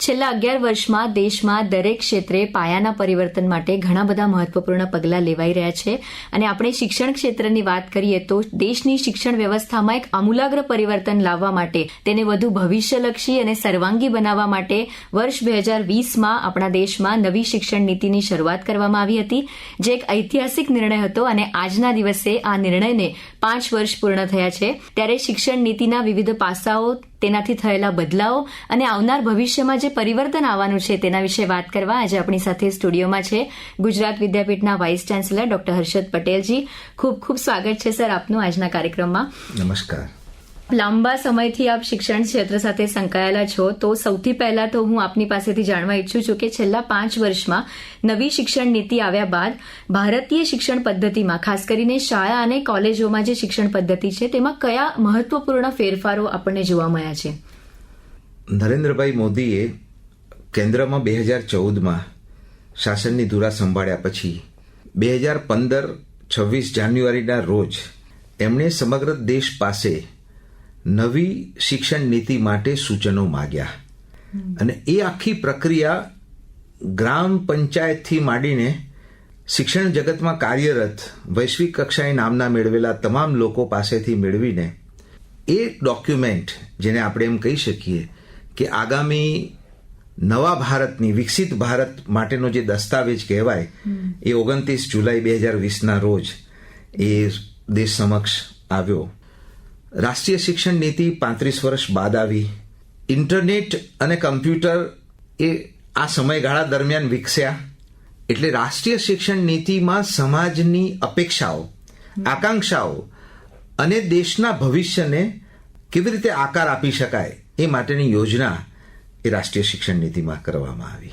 છેલ્લા અગિયાર વર્ષમાં દેશમાં દરેક ક્ષેત્રે પાયાના પરિવર્તન માટે ઘણા બધા મહત્વપૂર્ણ પગલાં લેવાઈ રહ્યા છે. અને આપણે શિક્ષણ ક્ષેત્રની વાત કરીએ તો દેશની શિક્ષણ વ્યવસ્થામાં એક આમૂલાગ્ર પરિવર્તન લાવવા માટે, તેને વધુ ભવિષ્યલક્ષી અને સર્વાંગી બનાવવા માટે વર્ષ બે હજાર વીસમાં આપણા દેશમાં નવી શિક્ષણ નીતિની શરૂઆત કરવામાં આવી હતી. જે એક ઐતિહાસિક નિર્ણય હતો અને આજના દિવસે આ નિર્ણયને પાંચ વર્ષ પૂર્ણ થયા છે. ત્યારે શિક્ષણ નીતિના વિવિધ પાસાઓ તેનાથી થયેલા બદલાવો અને આવનાર ભવિષ્યમાં જે પરિવર્તન આવવાનું છે તેના વિશે વાત કરવા આજે આપણી સાથે સ્ટુડિયોમાં છે ગુજરાત વિદ્યાપીઠના વાઇસ ચાન્સેલર ડોક્ટર હર્ષદ પટેલજી. ખૂબ ખૂબ સ્વાગત છે સર આપનું આજના કાર્યક્રમમાં. નમસ્કાર. લાંબા સમયથી આપ શિક્ષણ ક્ષેત્ર સાથે સંકળાયેલા છો, તો સૌથી પહેલા તો હું આપની પાસેથી જાણવા ઈચ્છું છું કે છેલ્લા પાંચ વર્ષમાં નવી શિક્ષણ નીતિ આવ્યા બાદ ભારતીય શિક્ષણ પદ્ધતિમાં, ખાસ કરીને શાળા અને કોલેજોમાં જે શિક્ષણ પદ્ધતિ છે, તેમાં કયા મહત્વપૂર્ણ ફેરફારો આપણને જોવા મળ્યા છે? નરેન્દ્રભાઈ મોદીએ કેન્દ્રમાં બે હજાર ચૌદમાં શાસનની ધુરા સંભાળ્યા પછી બે હજાર પંદર છવ્વીસ જાન્યુઆરીના રોજ એમણે સમગ્ર દેશ પાસે નવી શિક્ષણ નીતિ માટે સૂચનો માગ્યા. અને એ આખી પ્રક્રિયા ગ્રામ પંચાયતથી માંડીને શિક્ષણ જગતમાં કાર્યરત વૈશ્વિક કક્ષાએ નામના મેળવેલા તમામ લોકો પાસેથી મેળવીને એ ડોક્યુમેન્ટ, જેને આપણે એમ કહી શકીએ કે આગામી નવા ભારતની, વિકસિત ભારત માટેનો જે દસ્તાવેજ કહેવાય, એ ઓગણત્રીસ જુલાઈ બે હજાર વીસના રોજ એ દેશ સમક્ષ આવ્યો. રાષ્ટ્રીય શિક્ષણ નીતિ પાંત્રીસ વર્ષ બાદ આવી. ઇન્ટરનેટ અને કમ્પ્યુટર એ આ સમયગાળા દરમિયાન વિકસ્યા. એટલે રાષ્ટ્રીય શિક્ષણ નીતિમાં સમાજની અપેક્ષાઓ, આકાંક્ષાઓ અને દેશના ભવિષ્યને કેવી રીતે આકાર આપી શકાય એ માટેની યોજના એ રાષ્ટ્રીય શિક્ષણ નીતિમાં કરવામાં આવી.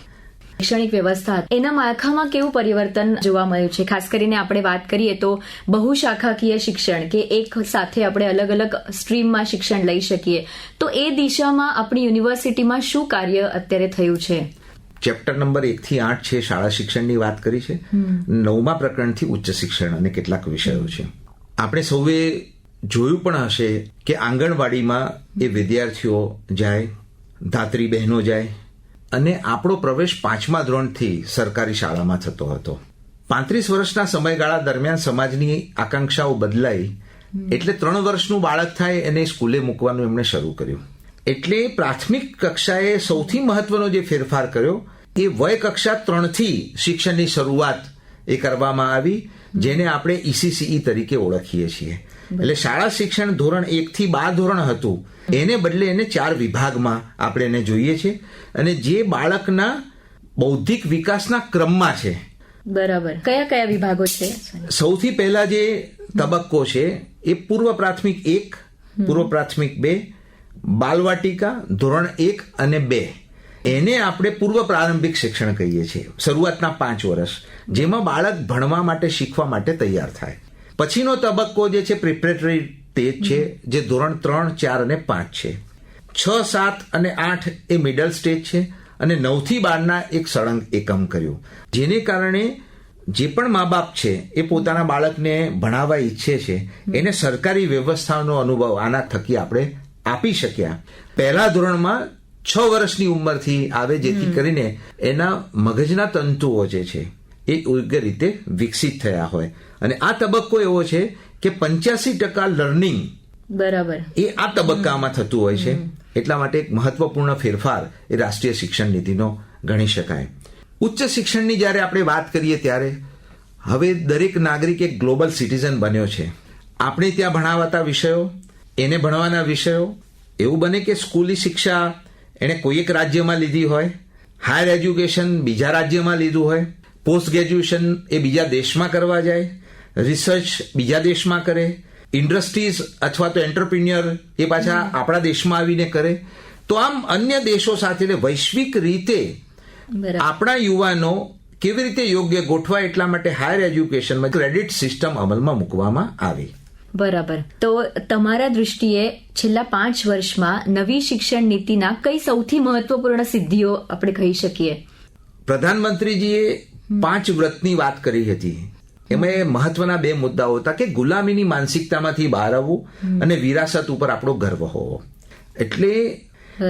શૈક્ષણિક વ્યવસ્થા એના માળખામાં કેવું પરિવર્તન જોવા મળ્યું છે? ખાસ કરીને આપણે વાત કરીએ તો બહુશાખાકીય શિક્ષણ કે એક સાથે આપણે અલગ અલગ સ્ટ્રીમમાં શિક્ષણ લઈ શકીએ. તો એ દિશામાં આપણી યુનિવર્સિટીમાં શું કાર્ય અત્યારે થયું છે? ચેપ્ટર નંબર એક થી આઠ છે શાળા શિક્ષણની વાત કરી છે. નવમા પ્રકરણથી ઉચ્ચ શિક્ષણ અને કેટલાક વિષયો છે. આપણે સૌએ જોયું પણ હશે કે આંગણવાડીમાં એ વિદ્યાર્થીઓ જાય ધાત્રી બહેનો જાય અને આપણો પ્રવેશ પાંચમા ધોરણથી સરકારી શાળામાં થતો હતો. પાંત્રીસ વર્ષના સમયગાળા દરમિયાન સમાજની આકાંક્ષાઓ બદલાઈ. એટલે ત્રણ વર્ષનું બાળક થાય એને સ્કૂલે મૂકવાનું એમણે શરૂ કર્યું. એટલે પ્રાથમિક કક્ષાએ સૌથી મહત્વનો જે ફેરફાર કર્યો એ વય કક્ષા ત્રણથી શિક્ષણની શરૂઆત એ કરવામાં આવી જેને આપણે ઈસીસીઈ તરીકે ઓળખીએ છીએ. એટલે શાળા શિક્ષણ ધોરણ એક થી બાર ધોરણ હતું. એને બદલે એને ચાર વિભાગમાં આપણે એને જોઈએ છે. અને જે બાળકના બૌદ્ધિક વિકાસના ક્રમમાં છે. બરાબર. કયા કયા વિભાગો છે? સૌથી પહેલા જે તબક્કો છે એ પૂર્વ પ્રાથમિક એક પૂર્વ પ્રાથમિક બે બાલવાટિકા ધોરણ એક અને બે. એને આપણે પૂર્વ પ્રારંભિક શિક્ષણ કહીએ છીએ. શરૂઆતના પાંચ વર્ષ જેમાં બાળક ભણવા માટે શીખવા માટે તૈયાર થાય. પછીનો તબક્કો જે છે પ્રિપરેટરી સ્ટેજ છે જે ધોરણ ત્રણ ચાર અને પાંચ છે. છ સાત અને આઠ એ મિડલ સ્ટેજ છે અને નવથી બારના એક સળંગ એકમ કર્યું. જેને કારણે જે પણ મા બાપ છે એ પોતાના બાળકને ભણાવવા ઈચ્છે છે એને સરકારી વ્યવસ્થાનો અનુભવ આના થકી આપણે આપી શક્યા. પહેલા ધોરણમાં છ વર્ષની ઉંમરથી આવે જેથી કરીને એના મગજના તંતુઓ જે છે એ યોગ્ય રીતે વિકસિત થયા હોય. અને આ તબક્કો એવો છે કે પંચ્યાસી ટકા લર્નિંગ બરાબર. એ આ તબક્કામાં થતું હોય છે. એટલા માટે એક મહત્વપૂર્ણ ફેરફાર એ રાષ્ટ્રીય શિક્ષણ નીતિનો ગણી શકાય. ઉચ્ચ શિક્ષણની જ્યારે આપણે વાત કરીએ ત્યારે હવે દરેક નાગરિક એક ગ્લોબલ સિટીઝન બન્યો છે. આપણે ત્યાં ભણાવાતા વિષયો એને ભણવાના વિષયો એવું બને કે સ્કૂલી શિક્ષા એણે કોઈ એક રાજ્યમાં લીધી હોય હાયર એજ્યુકેશન બીજા રાજ્યમાં લીધું હોય પોસ્ટ ગ્રેજ્યુએશન એ બીજા દેશમાં કરવા જાય રિસર્ચ બીજા દેશમાં કરે ઇન્ડસ્ટ્રીઝ અથવા તો એન્ટરપ્રિન્યોર એ પાછા આપણા દેશમાં આવીને કરે. તો આમ અન્ય દેશો સાથે વૈશ્વિક રીતે આપણા યુવાનો કેવી રીતે યોગ્ય ગોઠવાય એટલા માટે હાયર એજ્યુકેશનમાં ક્રેડિટ સિસ્ટમ અમલમાં મૂકવામાં આવી. બરાબર. તો તમારા દૃષ્ટિએ છેલ્લા પાંચ વર્ષમાં નવી શિક્ષણ નીતિના કઈ સૌથી મહત્વપૂર્ણ સિદ્ધિઓ આપણે કહી શકીએ? પ્રધાનમંત્રીજીએ પાંચ વ્રતની વાત કરી હતી. એમાં મહત્વના બે મુદ્દાઓ હતા કે ગુલામીની માનસિકતામાંથી બહાર આવવું અને વિરાસત ઉપર આપણો ગર્વ હોવો. એટલે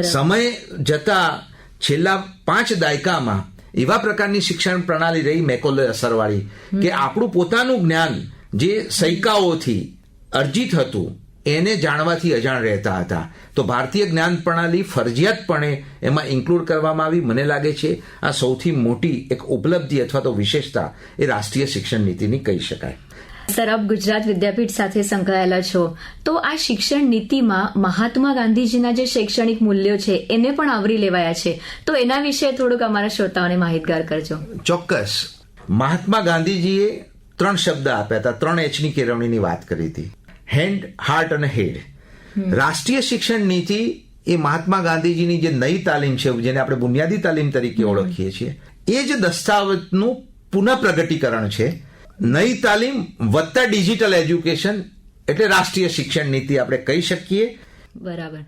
સમય જતા છેલ્લા પાંચ દાયકામાં એવા પ્રકારની શિક્ષણ પ્રણાલી રહી મેકોલે અસરવાળી કે આપણું પોતાનું જ્ઞાન જે સૈકાઓથી અર્જિત હતું એને જાણવાથી અજાણ રહેતા હતા. તો ભારતીય જ્ઞાન પ્રણાલી ફરજિયાતપણે એમાં ઇન્ક્લુડ કરવામાં આવી. મને લાગે છે આ સૌથી મોટી એક ઉપલબ્ધિ અથવા તો વિશેષતા એ રાષ્ટ્રીય શિક્ષણ નીતિની કહી શકાય. સર આપ ગુજરાત વિદ્યાપીઠ સાથે સંકળાયેલા છો. તો આ શિક્ષણ નીતિમાં મહાત્મા ગાંધીજીના જે શૈક્ષણિક મૂલ્યો છે એને પણ આવરી લેવાયા છે. તો એના વિશે થોડુંક અમારા શ્રોતાઓને માહિતગાર કરજો. ચોક્કસ. મહાત્મા ગાંધીજીએ ત્રણ શબ્દ આપ્યા હતા. ત્રણ એચની કેળવણીની વાત કરી હતી. હેન્ડ હાર્ટ અને હેડ રાષ્ટ્રીય શિક્ષણ નીતિ એ મહાત્મા ગાંધીજીની જે નઈ તાલીમ છે જેને આપણે બુનિયાદી તાલીમ તરીકે ઓળખીએ છીએ એ જ દસ્તાવેજનું પુનઃ પ્રગટીકરણ છે. નઈ તાલીમ વત્તા ડિજિટલ એજ્યુકેશન એટલે રાષ્ટ્રીય શિક્ષણ નીતિ આપણે કહી શકીએ. બરાબર.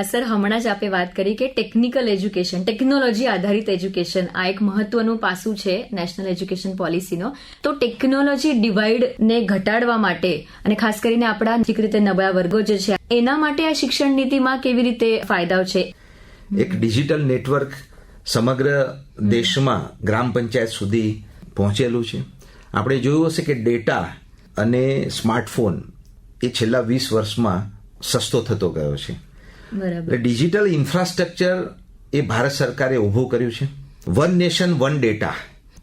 સર, હમણાં જ આપે વાત કરી કે ટેકનિકલ એજ્યુકેશન ટેકનોલોજી આધારિત એજ્યુકેશન આ એક મહત્વનું પાસું છે નેશનલ એજ્યુકેશન પોલિસીનો તો ટેકનોલોજી ડિવાઈડ ને ઘટાડવા માટે અને ખાસ કરીને આપણા આર્થિક રીતે નબળા વર્ગો જે છે, એના માટે આ શિક્ષણ નીતિમાં કેવી રીતે ફાયદાઓ છે? એક ડિજિટલ નેટવર્ક સમગ્ર દેશમાં ગ્રામ પંચાયત સુધી પહોંચેલું છે. આપણે જોયું હશે કે ડેટા અને સ્માર્ટફોન એ છેલ્લા વીસ વર્ષમાં સસ્તો થતો ગયો છે. બરાબર. ડિજિટલ ઇન્ફ્રાસ્ટ્રક્ચર એ ભારત સરકારે ઊભું કર્યું છે. વન નેશન વન ડેટા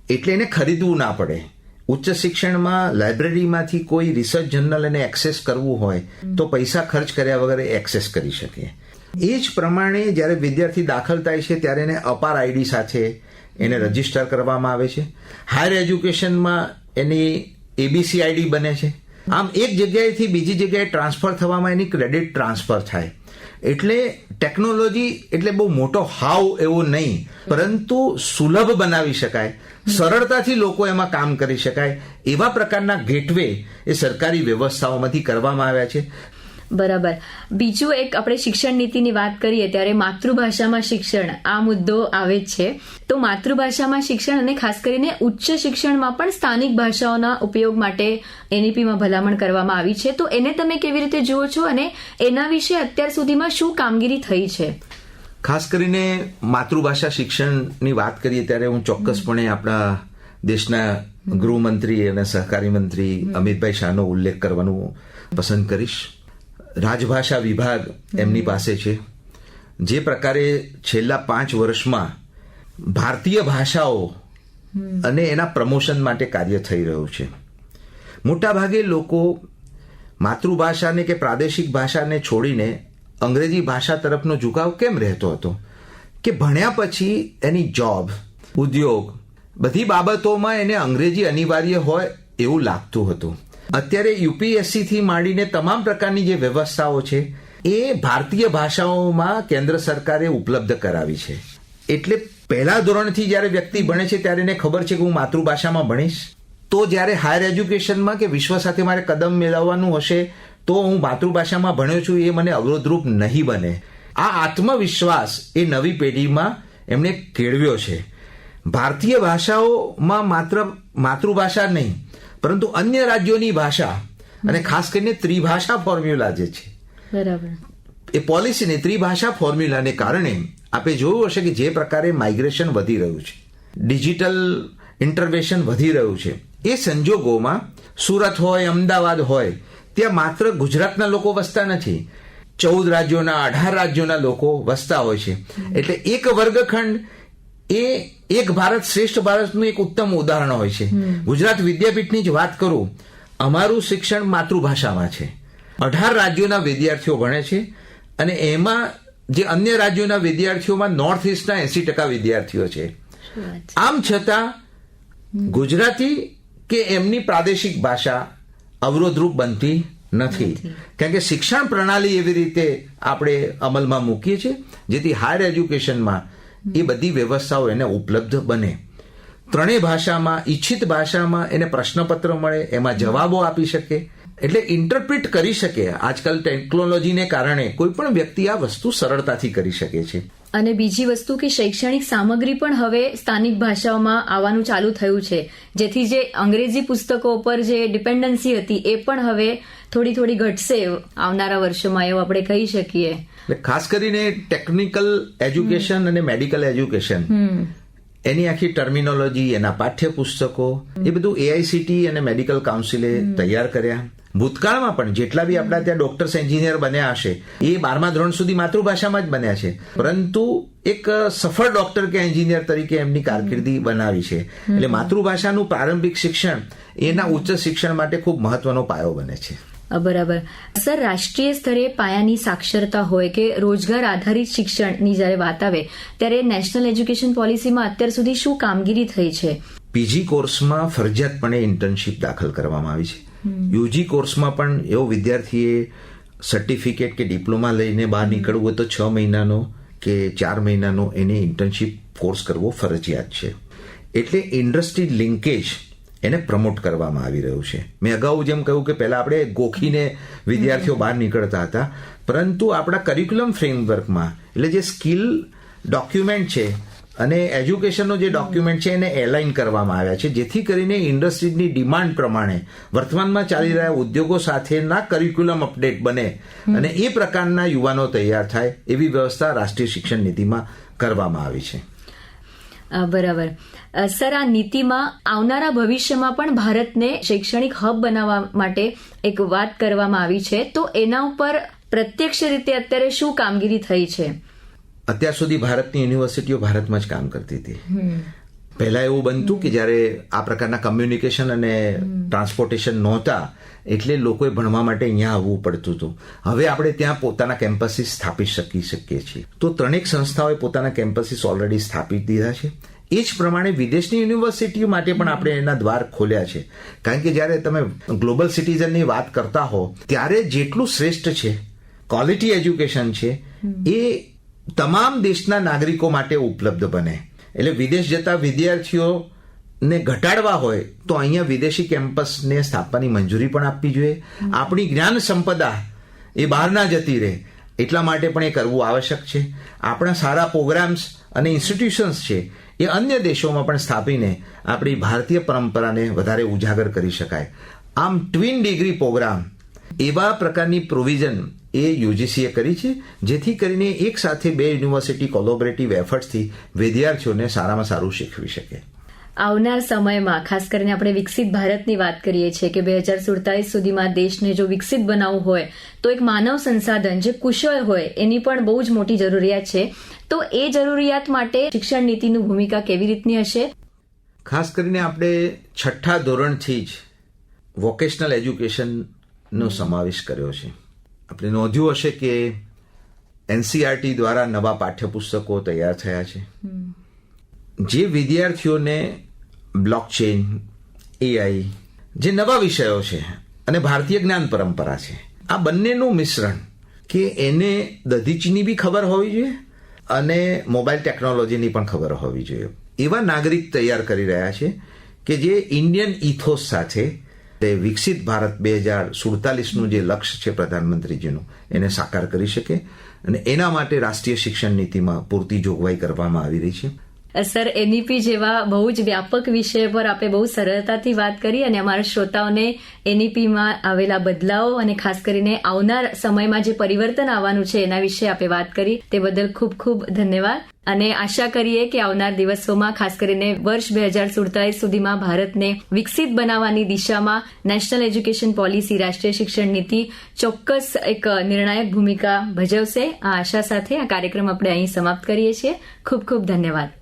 એટલે એને ખરીદવું ના પડે. ઉચ્ચ શિક્ષણમાં લાઇબ્રેરીમાંથી કોઈ રિસર્ચ જર્નલ એને એક્સેસ કરવું હોય તો પૈસા ખર્ચ કર્યા વગર એક્સેસ કરી શકે. એ જ પ્રમાણે જ્યારે વિદ્યાર્થી દાખલ થાય છે ત્યારે એને અપાર આઈડી સાથે એને રજિસ્ટર કરવામાં આવે છે. હાયર એજ્યુકેશનમાં એની એબીસી આઈડી બને છે. આમ એક જગ્યાએથી બીજી જગ્યાએ ટ્રાન્સફર થવામાં એની ક્રેડિટ ટ્રાન્સફર થાય. એટલે ટેકનોલોજી એટલે બહુ મોટો હાવ એવો નહીં. પરંતુ સુલભ બનાવી શકાય. સરળતાથી લોકો એમાં કામ કરી શકાય. એવા પ્રકારના ગેટવે એ સરકારી વ્યવસ્થાઓમાંથી કરવામાં આવ્યા છે. બરાબર. બીજું એક આપણે શિક્ષણ નીતિની વાત કરીએ ત્યારે માતૃભાષામાં શિક્ષણ આ મુદ્દો આવે જ છે. તો માતૃભાષામાં શિક્ષણ અને ખાસ કરીને ઉચ્ચ શિક્ષણમાં પણ સ્થાનિક ભાષાઓના ઉપયોગ માટે એનઈપીમાં ભલામણ કરવામાં આવી છે. તો એને તમે કેવી રીતે જુઓ છો અને એના વિશે અત્યાર સુધીમાં શું કામગીરી થઈ છે? ખાસ કરીને માતૃભાષા શિક્ષણની વાત કરીએ ત્યારે હું ચોક્કસપણે આપણા દેશના ગૃહમંત્રી અને સહકારી મંત્રી અમિતભાઈ શાહનો ઉલ્લેખ કરવાનું પસંદ કરીશ. રાજભાષા વિભાગ એમની પાસે છે. જે પ્રકારે છેલ્લા પાંચ વર્ષમાં ભારતીય ભાષાઓ અને એના પ્રમોશન માટે કાર્ય થઈ રહ્યું છે. મોટાભાગે લોકો માતૃભાષાને કે પ્રાદેશિક ભાષાને છોડીને અંગ્રેજી ભાષા તરફનો ઝુકાવ કેમ રહેતો હતો? કે ભણ્યા પછી એની જોબ ઉદ્યોગ બધી બાબતોમાં એને અંગ્રેજી અનિવાર્ય હોય એવું લાગતું હતું. અત્યારે યુપીએસસી થી માંડીને તમામ પ્રકારની જે વ્યવસ્થાઓ છે, એ ભારતીય ભાષાઓમાં કેન્દ્ર સરકારે ઉપલબ્ધ કરાવી છે. એટલે પહેલા ધોરણથી જ્યારે વ્યક્તિ ભણે છે, ત્યારે એને ખબર છે કે હું માતૃભાષામાં ભણીશ. તો જ્યારે હાયર એજ્યુકેશનમાં કે વિશ્વ સાથે મારે કદમ મેળવવાનું હશે, તો હું માતૃભાષામાં ભણ્યો છું, એ મને અવરોધરૂપ નહીં બને. આ આત્મવિશ્વાસ એ નવી પેઢીમાં એમણે કેળવ્યો છે. ભારતીય ભાષાઓમાં માત્ર માતૃભાષા નહીં પરંતુ અન્ય રાજ્યોની ભાષા અને ખાસ કરીને ત્રિભાષા ફોર્મ્યુલા જે છે બરાબર. એ પોલિસીને ત્રિભાષા ફોર્મ્યુલાને કારણે આપણે જોયું હશે કે જે પ્રકારે માઇગ્રેશન વધી રહ્યું છે ડિજિટલ ઇન્ટરવેશન વધી રહ્યું છે એ સંજોગોમાં સુરત હોય અમદાવાદ હોય ત્યાં માત્ર ગુજરાતના લોકો વસતા નથી ચૌદ રાજ્યોના અઢાર રાજ્યોના લોકો વસતા હોય છે. એટલે એક વર્ગખંડ એ એક ભારત શ્રેષ્ઠ ભારતનું એક ઉત્તમ ઉદાહરણ હોય છે. ગુજરાત વિદ્યાપીઠની જ વાત કરું અમારું શિક્ષણ માતૃભાષામાં છે. અઢાર રાજ્યોના વિદ્યાર્થીઓ ભણે છે અને એમાં જે અન્ય રાજ્યોના વિદ્યાર્થીઓમાં નોર્થ ઇસ્ટના એસી ટકા વિદ્યાર્થીઓ છે. આમ છતાં ગુજરાતી કે એમની પ્રાદેશિક ભાષા અવરોધરૂપ બનતી નથી. કારણ કે શિક્ષણ પ્રણાલી એવી રીતે આપણે અમલમાં મૂકીએ છીએ જેથી હાયર એજ્યુકેશનમાં એ બધી વ્યવસ્થાઓ એને ઉપલબ્ધ બને. ત્રણેય ભાષામાં, ઈચ્છિત ભાષામાં એને પ્રશ્નપત્ર મળે, એમાં જવાબો આપી શકે. એટલે ઇન્ટરપ્રિટ કરી શકે. આજકાલ ટેકનોલોજીને કારણે કોઈ પણ વ્યક્તિ આ વસ્તુ સરળતાથી કરી શકે છે. અને બીજી વસ્તુ કે શૈક્ષણિક સામગ્રી પણ હવે સ્થાનિક ભાષાઓમાં આવવાનું ચાલુ થયું છે. જેથી જે અંગ્રેજી પુસ્તકો પર જે ડિપેન્ડન્સી હતી એ પણ હવે થોડી થોડી ઘટશે આવનારા વર્ષોમાં એવું આપણે કહી શકીએ. એટલે ખાસ કરીને ટેકનિકલ એજ્યુકેશન અને મેડિકલ એજ્યુકેશન એની આખી ટર્મિનોલોજી એના પાઠ્યપુસ્તકો એ બધું એઆઈસીટી અને મેડિકલ કાઉન્સિલે તૈયાર કર્યા. ભૂતકાળમાં પણ જેટલા બી આપણા ત્યાં ડોક્ટર્સ એન્જિનિયર બન્યા હશે એ બારમા ધોરણ સુધી માતૃભાષામાં જ બન્યા છે. પરંતુ એક સફળ ડોક્ટર કે એન્જિનિયર તરીકે એમની કારકિર્દી બનાવી છે. એટલે માતૃભાષાનું પ્રારંભિક શિક્ષણ એના ઉચ્ચ શિક્ષણ માટે ખૂબ મહત્વનો પાયો બને છે. બરાબર. સર રાષ્ટ્રીય સ્તરે પાયાની સાક્ષરતા હોય કે રોજગાર આધારિત શિક્ષણની જ્યારે વાત આવે ત્યારે નેશનલ એજ્યુકેશન પોલિસીમાં અત્યાર સુધી શું કામગીરી થઈ છે? પીજી કોર્સમાં ફરજિયાતપણે ઇન્ટર્નશીપ દાખલ કરવામાં આવી છે. યુજી કોર્સમાં પણ એવો વિદ્યાર્થીએ સર્ટિફિકેટ કે ડિપ્લોમા લઈને બહાર નીકળવું હોય તો છ મહિનાનો કે ચાર મહિનાનો એને ઇન્ટર્નશીપ કોર્સ કરવો ફરજિયાત છે. એટલે ઇન્ડસ્ટ્રી લિંકેજ એને પ્રમોટ કરવામાં આવી રહ્યું છે. મેં અગાઉ જેમ કહ્યું કે પહેલા આપણે ગોખીને વિદ્યાર્થીઓ બહાર નીકળતા હતા પરંતુ આપણા કરિક્યુલમ ફ્રેમવર્કમાં એટલે જે સ્કિલ ડોક્યુમેન્ટ છે અને એજ્યુકેશનનો જે ડોક્યુમેન્ટ છે એને એલાઇન કરવામાં આવ્યા છે જેથી કરીને ઇન્ડસ્ટ્રીની ડિમાન્ડ પ્રમાણે વર્તમાનમાં ચાલી રહ્યા ઉદ્યોગો સાથેના કરિક્યુલમ અપડેટ બને અને એ પ્રકારના યુવાનો તૈયાર થાય એવી વ્યવસ્થા રાષ્ટ્રીય શિક્ષણ નીતિમાં કરવામાં આવી છે. બરાબર. સર આ નીતિમાં આવનારા ભવિષ્યમાં પણ ભારતને શૈક્ષણિક હબ બનાવવા માટે એક વાત કરવામાં આવી છે. તો એના ઉપર પ્રત્યક્ષ રીતે અત્યારે શું કામગીરી થઈ છે? અત્યાર સુધી ભારતની યુનિવર્સિટીઓ ભારતમાં જ કામ કરતી હતી. પહેલા એવું બનતું કે જ્યારે આ પ્રકારના કમ્યુનિકેશન અને ટ્રાન્સપોર્ટેશન નહોતા એટલે લોકોએ ભણવા માટે અહીંયા આવવું પડતું હતું. હવે આપણે ત્યાં પોતાના કેમ્પસીસ સ્થાપી શકી શકીએ છીએ. તો ત્રણેક સંસ્થાઓએ પોતાના કેમ્પસીસ ઓલરેડી સ્થાપી દીધા છે. એ જ પ્રમાણે વિદેશની યુનિવર્સિટીઓ માટે પણ આપણે એના દ્વાર ખોલ્યા છે. કારણ કે જ્યારે તમે ગ્લોબલ સિટીઝનની વાત કરતા હો ત્યારે જેટલું શ્રેષ્ઠ છે ક્વોલિટી એજ્યુકેશન છે એ તમામ દેશના નાગરિકો માટે ઉપલબ્ધ બને. એટલે વિદેશ જતા વિદ્યાર્થીઓને ઘટાડવા હોય તો અહીંયા વિદેશી કેમ્પસને સ્થાપવાની મંજૂરી પણ આપવી જોઈએ. આપણી જ્ઞાન સંપદા એ બહાર ના જતી રહે. એટલા માટે પણ એ કરવું આવશ્યક છે. આપણા સારા પ્રોગ્રામ્સ અને ઇન્સ્ટિટ્યુશન્સ છે એ અન્ય દેશોમાં પણ સ્થાપીને આપણી ભારતીય પરંપરાને વધારે ઉજાગર કરી શકાય. આમ ટ્વિન ડિગ્રી પ્રોગ્રામ એવા પ્રકારની પ્રોવિઝન એ યુજીસીએ કરી છે જેથી કરીને એક સાથે બે યુનિવર્સિટી કોલોબરેટિવ એફર્ટ્સથી વિદ્યાર્થીઓને સારામાં સારું શીખવી શકે. આવનાર સમયમાં ખાસ કરીને આપણે વિકસિત ભારતની વાત કરીએ છીએ કે બે હજાર સુડતાલીસ સુધીમાં દેશને જો વિકસિત બનાવવું હોય તો એક માનવ સંસાધન જે કુશળ હોય એની પણ બહુ જ મોટી જરૂરિયાત છે. તો એ જરૂરિયાત માટે શિક્ષણ નીતિની ભૂમિકા કેવી રીતની હશે? ખાસ કરીને આપણે છઠ્ઠા ધોરણથી જ વોકેશનલ એજ્યુકેશનનો સમાવેશ કર્યો છે. આપણે નોંધ્યું હશે કે એનસીઆરટી દ્વારા નવા પાઠ્યપુસ્તકો તૈયાર થયા છે. જે વિદ્યાર્થીઓને બ્લોકચેન એઆઈ જે નવા વિષયો છે અને ભારતીય જ્ઞાન પરંપરા છે, આ બંનેનું મિશ્રણ કે એને દધીચીની બી ખબર હોવી જોઈએ અને મોબાઈલ ટેકનોલોજીની પણ ખબર હોવી જોઈએ. એવા નાગરિક તૈયાર કરી રહ્યા છે કે જે ઇન્ડિયન ઇથોસ સાથે તે વિકસિત ભારત બે હજાર સુડતાલીસનું જે લક્ષ્ય છે પ્રધાનમંત્રીજીનું, એને સાકાર કરી શકે અને એના માટે રાષ્ટ્રીય શિક્ષણ નીતિમાં પૂરતી જોગવાઈ કરવામાં આવી રહી છે. સર એનઈપી જેવા બહુ જ વ્યાપક વિષય પર આપણે બહુ સરળતાથી વાત કરી અને અમારા શ્રોતાઓને એનઈપીમાં આવેલા બદલાવો અને ખાસ કરીને આવનાર સમયમાં જે પરિવર્તન આવવાનું છે એના વિશે આપણે વાત કરી. તે બદલ ખૂબ ખૂબ ધન્યવાદ. અને આશા કરીએ કે આવનાર દિવસોમાં ખાસ કરીને વર્ષ બે હજાર સુડતાલીસ સુધીમાં ભારતને વિકસિત બનાવવાની દિશામાં નેશનલ એજ્યુકેશન પોલિસી રાષ્ટ્રીય શિક્ષણ નીતિ ચોક્કસ એક નિર્ણાયક ભૂમિકા ભજવશે. આ આશા સાથે આ કાર્યક્રમ આપણે અહીં સમાપ્ત કરીએ છીએ. ખૂબ ખૂબ ધન્યવાદ.